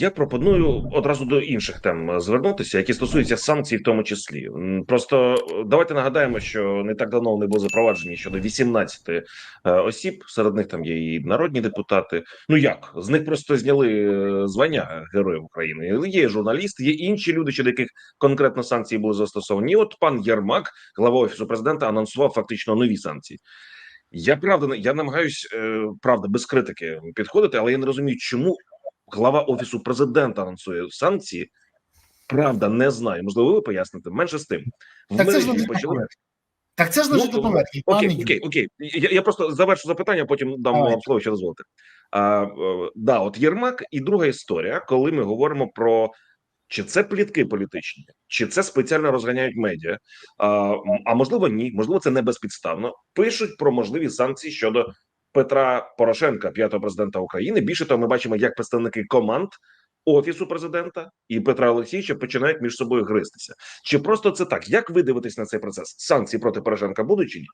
Я пропоную одразу до інших тем е, звернутися, які стосуються санкцій, в тому числі. Просто е, давайте нагадаємо, що не так давно вони були запроваджені щодо 18 е, осіб. Серед них там є і народні депутати. Ну як з них просто зняли звання Героїв України. Є журналісти, є інші люди, щодо яких конкретно санкції були застосовані. От пан Єрмак, глава офісу президента, анонсував фактично нові санкції. Я правда я намагаюсь правда без критики підходити, але я не розумію, чому глава офісу президента анонсує санкції. Правда, не знаю. Можливо, ви поясните. Менше з тим. В Так це ж на почали- Так це ж лежить на. Окей, окей, окей. Я, я просто завершу запитання, потім дам вам слово, що дозволите. А, е, да, от Єрмак і друга історія, коли ми говоримо про чи це плітки політичні, чи це спеціально розганяють медіа, а, а можливо, ні, можливо, це не безпідставно. Пишуть про можливі санкції щодо Петра Порошенка, п'ятого президента України. Більше того, ми бачимо, як представники команд офісу президента і Петра Олексійовича починають між собою гристися. Чи просто це так? Як ви дивитесь на цей процес? Санкції проти Порошенка будуть чи ні?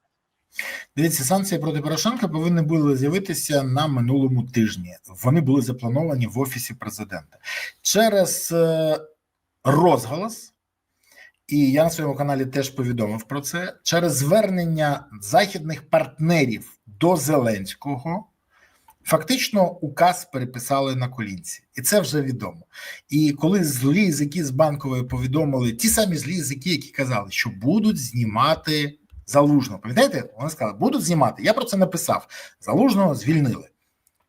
Дивіться, санкції проти Порошенка повинні були з'явитися на минулому тижні. Вони були заплановані в офісі президента через е, розголос. І я на своєму каналі теж повідомив про це. Через звернення західних партнерів до Зеленського. Фактично, указ переписали на колінці, і це вже відомо. І коли злі язики з банкової повідомили ті самі злі язики, які казали, що будуть знімати залужно. Пам'ятаєте, вони сказали, будуть знімати. Я про це написав. Залужного звільнили.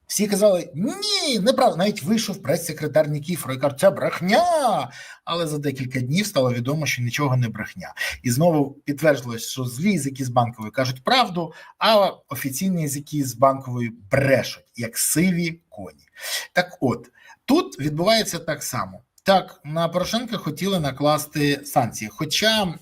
Всі казали: ні, неправда. Навіть вийшов прес-секретар Нікіфор і каже, це брехня. Але за декілька днів стало відомо, що нічого не брехня. І знову підтвердилось, що злі язики з банкової кажуть правду, а офіційні язики з банкової брешуть, як сиві коні. Так от, тут відбувається так само. Так, на Порошенка хотіли накласти санкції. Хоча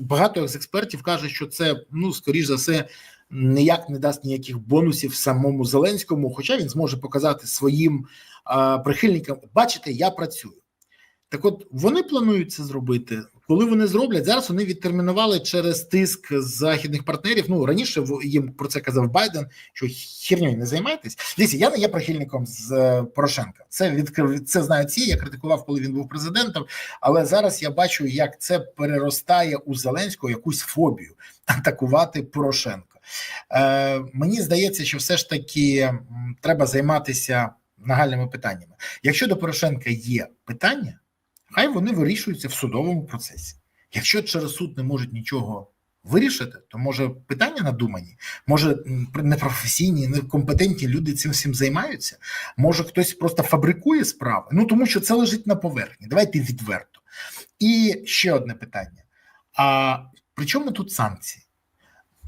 багато з експертів кажуть, що це, ну, скоріш за все, ніяк не дасть ніяких бонусів самому Зеленському, хоча він зможе показати своїм а, прихильникам: бачите, я працюю. Так от вони планують це зробити. Коли вони зроблять, зараз вони відтермінували через тиск західних партнерів. Ну раніше їм про це казав Байден, що херньою не займайтесь. Дивіться, я не є прихильником з е, Порошенка. Це відкрив це знають всі. Я критикував, коли він був президентом. Але зараз я бачу, як це переростає у Зеленського якусь фобію атакувати Порошенка. Е, мені здається, що все ж таки треба займатися нагальними питаннями. Якщо до Порошенка є питання, хай вони вирішуються в судовому процесі. Якщо через суд не можуть нічого вирішити, то може питання надумані, може непрофесійні, некомпетентні люди цим всім займаються. Може хтось просто фабрикує справи. Ну тому що це лежить на поверхні. Давайте відверто. І ще одне питання: а при чому тут санкції?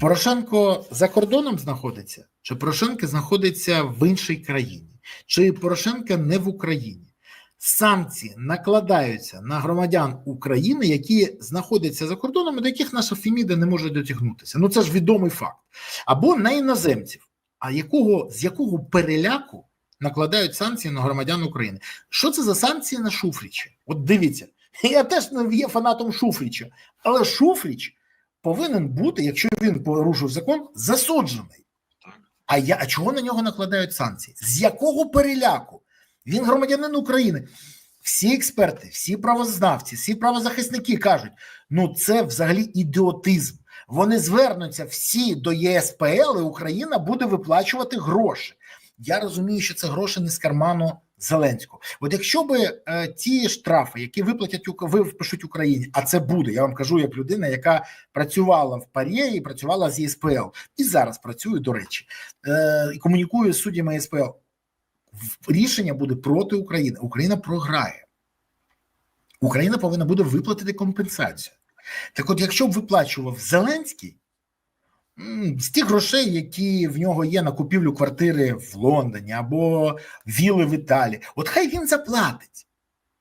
Порошенко за кордоном знаходиться, чи Порошенко знаходиться в іншій країні, чи Порошенко не в Україні. Санкції накладаються на громадян України, які знаходяться за кордоном, до яких наша Феміда не може дотягнутися. Ну це ж відомий факт. Або на іноземців. А якого з якого переляку накладають санкції на громадян України? Що це за санкції на Шуфріча? От дивіться, я теж не є фанатом Шуфріча, але Шуфріч повинен бути, якщо він порушив закон, засуджений. А я а чого на нього накладають санкції? З якого переляку? Він громадянин України. Всі експерти, всі правознавці, всі правозахисники кажуть: ну це взагалі ідіотизм. Вони звернуться всі до ЄСПЛ, і Україна буде виплачувати гроші. Я розумію, що це гроші не з карману Зеленського. От якщо би е, ті штрафи, які виплатять випишуть Україні, а це буде, я вам кажу, як людина, яка працювала в парі і працювала з ЄСПЛ, і зараз працюю, до речі, е, і комунікую з суддями ЄСПЛ. Рішення буде проти України. Україна програє. Україна повинна буде виплатити компенсацію. Так, от, якщо б виплачував Зеленський з тих грошей, які в нього є на купівлю квартири в Лондоні або віли в Італії, от хай він заплатить.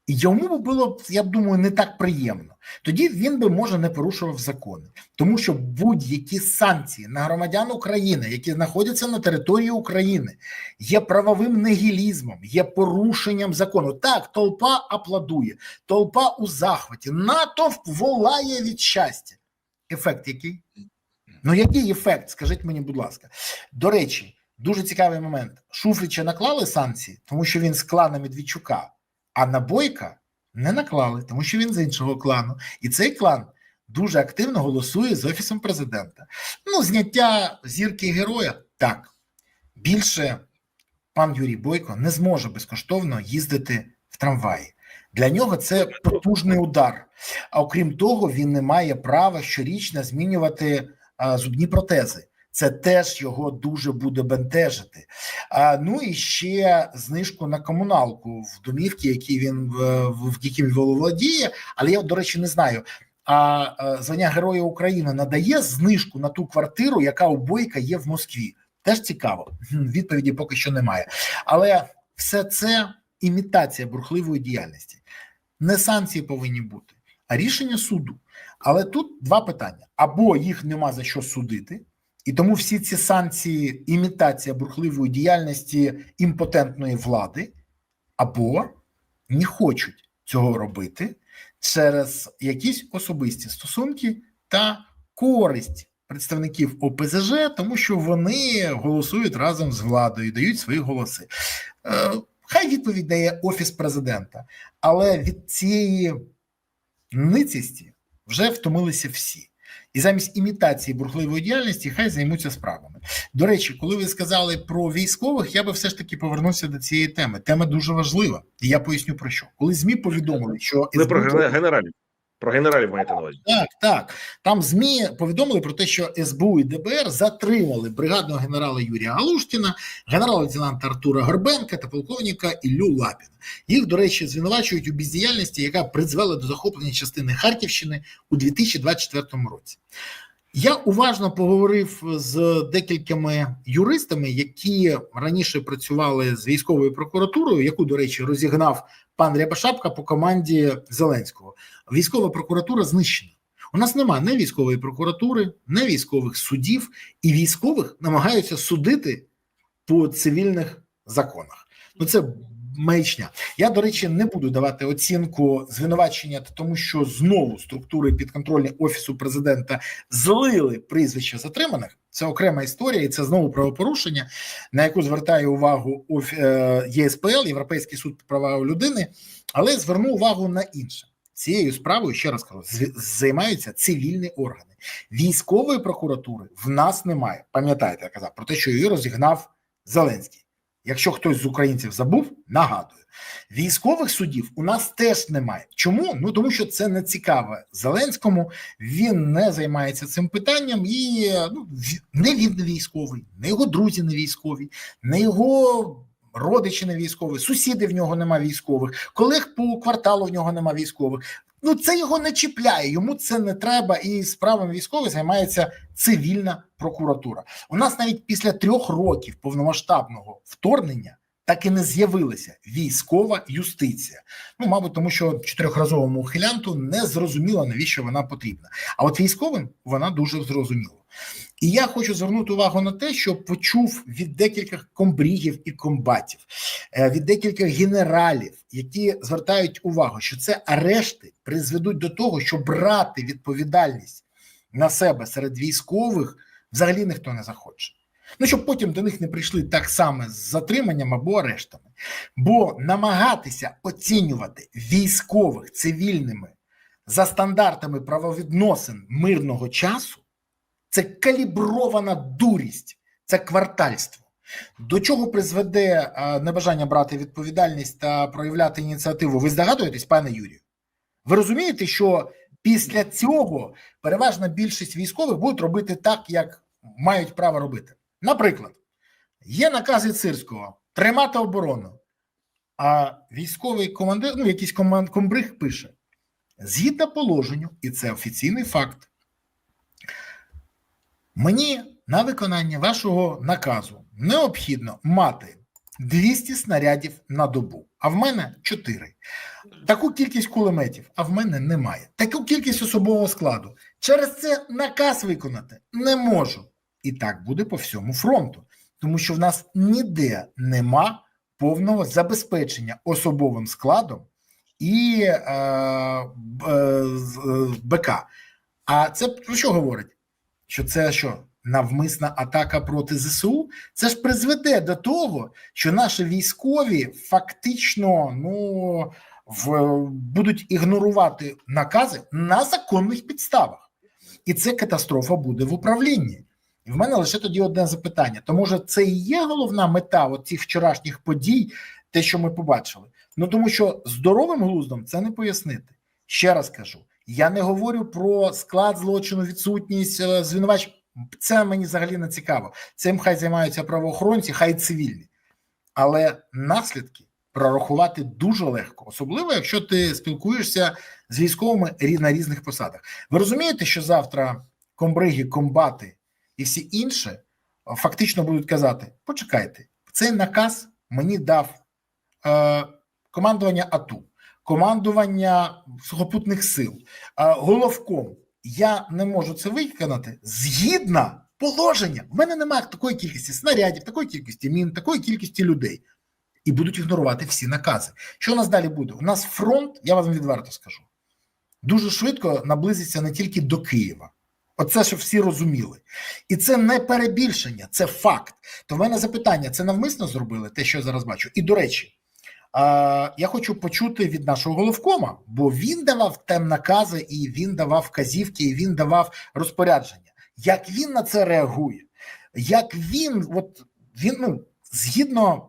І йому б було я думаю, не так приємно. Тоді він би може не порушував закони, тому що будь-які санкції на громадян України, які знаходяться на території України, є правовим нігілізмом, є порушенням закону. Так, толпа аплодує, толпа у захваті, натовп волає від щастя. Ефект який? Ну, який ефект? Скажіть мені, будь ласка. До речі, дуже цікавий момент. Шуфрича наклали санкції, тому що він з клана Медведчука А на Бойка не наклали, тому що він з іншого клану. І цей клан дуже активно голосує з офісом президента. Ну, зняття зірки героя так. Більше пан Юрій Бойко не зможе безкоштовно їздити в трамваї. Для нього це потужний удар. А окрім того, він не має права щорічно змінювати зубні протези. Це теж його дуже буде бентежити. А, ну і ще знижку на комуналку в домівки, які він в, яким він володіє. Але я, до речі, не знаю. А звання Героя України надає знижку на ту квартиру, яка у Бойка є в Москві. Теж цікаво. Відповіді поки що немає. Але все це імітація бурхливої діяльності. Не санкції повинні бути, а рішення суду. Але тут два питання: або їх нема за що судити, і тому всі ці санкції імітація бурхливої діяльності імпотентної влади, або не хочуть цього робити через якісь особисті стосунки та користь представників ОПЗЖ, тому що вони голосують разом з владою, дають свої голоси. Е, Хай відповідь дає офіс президента, але від цієї ницісті вже втомилися всі. І замість імітації бурхливої діяльності хай займуться справами. До речі, коли ви сказали про військових, я би все ж таки повернувся до цієї теми. Тема дуже важлива, і я поясню про що. Коли змі повідомили, що не про СБУ ген- генералів. Про генералів маєте на увазі. так, так. Там ЗМІ повідомили про те, що СБУ і ДБР затримали бригадного генерала Юрія Галуштіна, генерал-лейтенанта Артура Горбенка та полковника Іллю Лапіна. Їх, до речі, звинувачують у бездіяльності, яка призвела до захоплення частини Харківщини у 2024 році. Я уважно поговорив з декількома юристами, які раніше працювали з військовою прокуратурою, яку, до речі, розігнав пан Рябошапка по команді Зеленського. Військова прокуратура знищена. У нас немає не військової прокуратури, не військових судів, і військових намагаються судити по цивільних законах. Ну це маячня. Я, до речі, не буду давати оцінку звинувачення, тому що знову структури підконтрольні офісу президента злили прізвища затриманих. Це окрема історія, і це знову правопорушення, на яку звертає увагу е, ЄСПЛ, Європейський суд права людини, але зверну увагу на інше. Цією справою ще раз кажу, займаються цивільні органи. Військової прокуратури в нас немає. Пам'ятаєте, я казав про те, що її розігнав Зеленський. Якщо хтось з українців забув, нагадую. Військових судів у нас теж немає. Чому? Ну тому що це не цікаве Зеленському. Він не займається цим питанням, і ну не він не військовий, не його друзі не військові, не його родичі не військові, сусіди в нього нема військових, колег по кварталу в нього нема військових. Ну це його не чіпляє, йому це не треба. І справами військових займається цивільна прокуратура. У нас навіть після трьох років повномасштабного вторгнення так і не з'явилася військова юстиція. Ну, мабуть, тому що чотирьохразовому ухилянту не зрозуміло, навіщо вона потрібна. А от військовим вона дуже зрозуміла. І я хочу звернути увагу на те, що почув від декількох комбрігів і комбатів, е, від декількох генералів, які звертають увагу, що це арешти призведуть до того, що брати відповідальність на себе серед військових взагалі ніхто не захоче. Ну, щоб потім до них не прийшли так само з затриманням або арештами. Бо намагатися оцінювати військових цивільними за стандартами правовідносин мирного часу це калібрована дурість, це квартальство. До чого призведе небажання брати відповідальність та проявляти ініціативу? Ви здогадуєтесь, пане Юрію? Ви розумієте, що після цього переважна більшість військових будуть робити так, як мають право робити. Наприклад, є накази Цирського тримати оборону, а військовий командир, ну якийсь команд комбриг пише: згідно положенню, і це офіційний факт. Мені на виконання вашого наказу необхідно мати 200 снарядів на добу, а в мене 4. Таку кількість кулеметів, а в мене немає. Таку кількість особового складу. Через це наказ виконати не можу. І так буде по всьому фронту, тому що в нас ніде нема повного забезпечення особовим складом і е, е, е, БК. А це про що говорить? Що це що? навмисна атака проти ЗСУ, це ж призведе до того, що наші військові фактично ну, в, будуть ігнорувати накази на законних підставах. І це катастрофа буде в управлінні. І в мене лише тоді одне запитання: то може це і є головна мета от цих вчорашніх подій, те, що ми побачили? Ну тому що здоровим глуздом це не пояснити. Ще раз кажу: я не говорю про склад злочину, відсутність е, звинувачень. Це мені взагалі не цікаво. Цим хай займаються правоохоронці, хай цивільні. Але наслідки прорахувати дуже легко, особливо якщо ти спілкуєшся з військовими на різних посадах. Ви розумієте, що завтра комбриги, комбати і всі інші е, фактично будуть казати: почекайте, цей наказ мені дав е, командування АТУ, командування сухопутних сил, е, головком. Я не можу це виконати згідно положення. В мене немає такої кількості снарядів, такої кількості мін, такої кількості людей. І будуть ігнорувати всі накази. Що у нас далі буде? У нас фронт, я вам відверто скажу, дуже швидко наблизиться не тільки до Києва. Оце, щоб всі розуміли. І це не перебільшення, це факт. То в мене запитання: це навмисно зробили те, що я зараз бачу. І до речі, я хочу почути від нашого головкома, бо він давав тем накази, і він давав вказівки, і він давав розпорядження. Як він на це реагує? Як він, от він, ну, згідно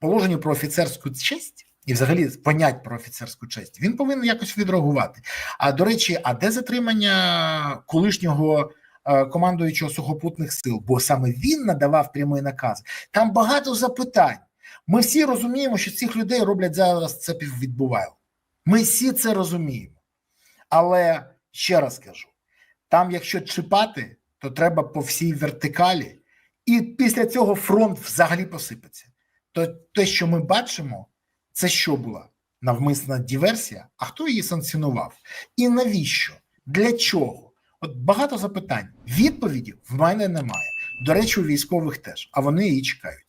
положенню про офіцерську честь і взагалі понять про офіцерську честь, він повинен якось відреагувати. А до речі, а де затримання колишнього е, командуючого сухопутних сил? Бо саме він надавав прямий наказ. Там багато запитань. Ми всі розуміємо, що цих людей роблять зараз це відбуває. Ми всі це розуміємо. Але ще раз кажу: там, якщо чіпати, то треба по всій вертикалі, і після цього фронт взагалі посипеться. То те, що ми бачимо, це що була? Навмисна диверсія? А хто її санкціонував? І навіщо? Для чого? От багато запитань. Відповіді в мене немає. До речі, у військових теж, а вони її чекають.